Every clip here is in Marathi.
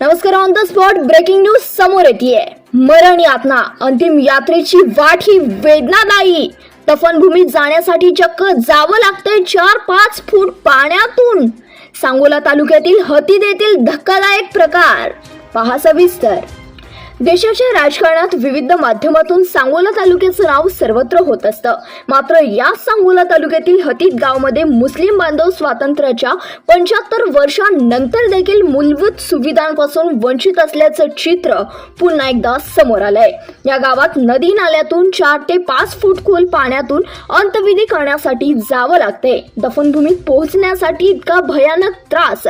नमस्कार on the spot breaking news समोर येते मरण यातना अंतिम यात्रेची वाट ही वेदनादायी दफनभूमीत जाण्यासाठी चक्क जावं लागतंय चार पाच फूट पाण्यातून. सांगोला तालुक्यातील हती येथील धक्कादायक प्रकार. पहा सविस्तर. देशाच्या राजकारणात विविध माध्यमातून सांगोला तालुक्याचं नाव सर्वत्र होत असतं. मात्र या सांगोला तालुक्यातील हतीत गावमध्ये मुस्लिम बांधव स्वातंत्र्याच्या पंच्याहत्तर वर्षांनंतर देखील मूलभूत सुविधांपासून वंचित असल्याचं चित्र पुन्हा एकदा समोर आलंय. या गावात नदी नाल्यातून चार ते पाच फूट खोल पाण्यातून अंतविधी करण्यासाठी जावं लागते दफनभूमीत पोहोचण्यासाठी इतका भयानक त्रास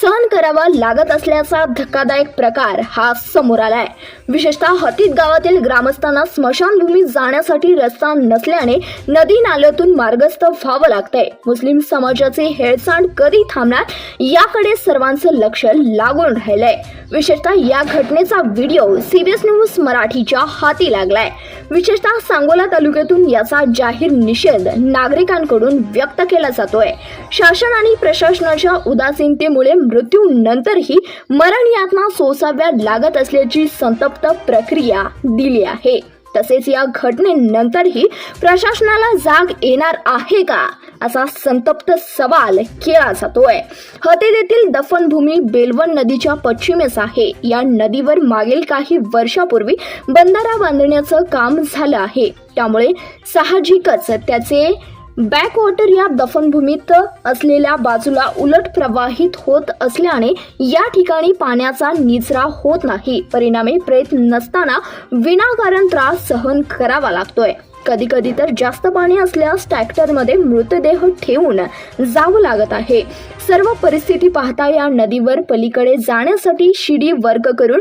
सहन करावा लागत असल्याचा धक्कादायक प्रकार हा समोर आलाय. विशेषतः हतीत गावातील ग्रामस्थांना स्मशानभूमीत जाण्यासाठी रस्ता नसल्याने नदी नाल्यातून मार्गस्थ व्हावं लागतंय. मुस्लिम समाजाचे हेळसांड कधी थांबणार याकडे सर्वांचं लक्ष लागून राहिलंय. विशेषतः या घटनेचा व्हिडिओ सीबीएस न्यूज मराठीच्या हाती लागलाय. विशेषतः सांगोला तालुक्यातून याचा जाहीर निषेध नागरिकांकडून व्यक्त केला जातोय. शासन आणि प्रशासनाच्या उदासीनतेमुळे मृत्यू नंतरही मरण यातना सोसाव्या लागत असल्याची संतप संतप्त प्रक्रिया दिली आहे. तसेच या घटनेनंतरही प्रशासनाला जाग येणार आहे का? असा संतप्त सवाल केला जातोय. हतेद येथील दफनभूमी बेलवन नदीच्या पश्चिमेस आहे. या नदीवर मागील काही वर्षापूर्वी बंधारा बांधण्याचं काम झालं आहे. त्यामुळे साहजिकच त्याचे बॅकवॉटर या दफनभूमीत असलेल्या बाजूला उलट प्रवाहित होत असल्याने या ठिकाणी पाण्याचा निचरा होत नाही. परिणामी प्रयत्न नसताना विनाकारण त्रास सहन करावा लागतोय. कधी कधी तर जास्त पाणी असल्यास ट्रॅक्टरमध्ये मृतदेह ठेवून जावं लागत आहे. सर्व परिस्थिती पाहता या नदीवर पलीकडे जाण्यासाठी शिडी वर्ग करून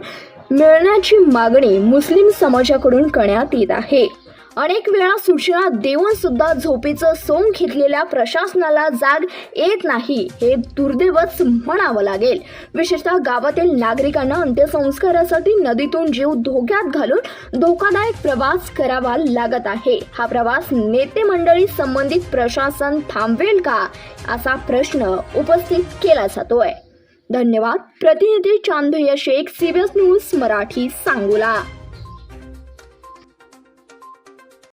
मिळण्याची मागणी मुस्लिम समाजाकडून करण्यात येत आहे. अनेक वेळा सूचना देऊन सुद्धा झोपेचं सोंग घेतलेल्या प्रशासनाला जाग येत नाही हे दुर्दैवच म्हणावं लागेल. विशेषतः गावातील नागरिकांना अंत्यसंस्कारासाठी नदीतून जीव धोक्यात घालून धोकादायक प्रवास करावा लागत आहे. हा प्रवास नेते मंडळी संबंधित प्रशासन थांबवेल का? असा प्रश्न उपस्थित केला जातोय. धन्यवाद. प्रतिनिधी चांदय शेख सीबीएस न्यूज मराठी सांगोला.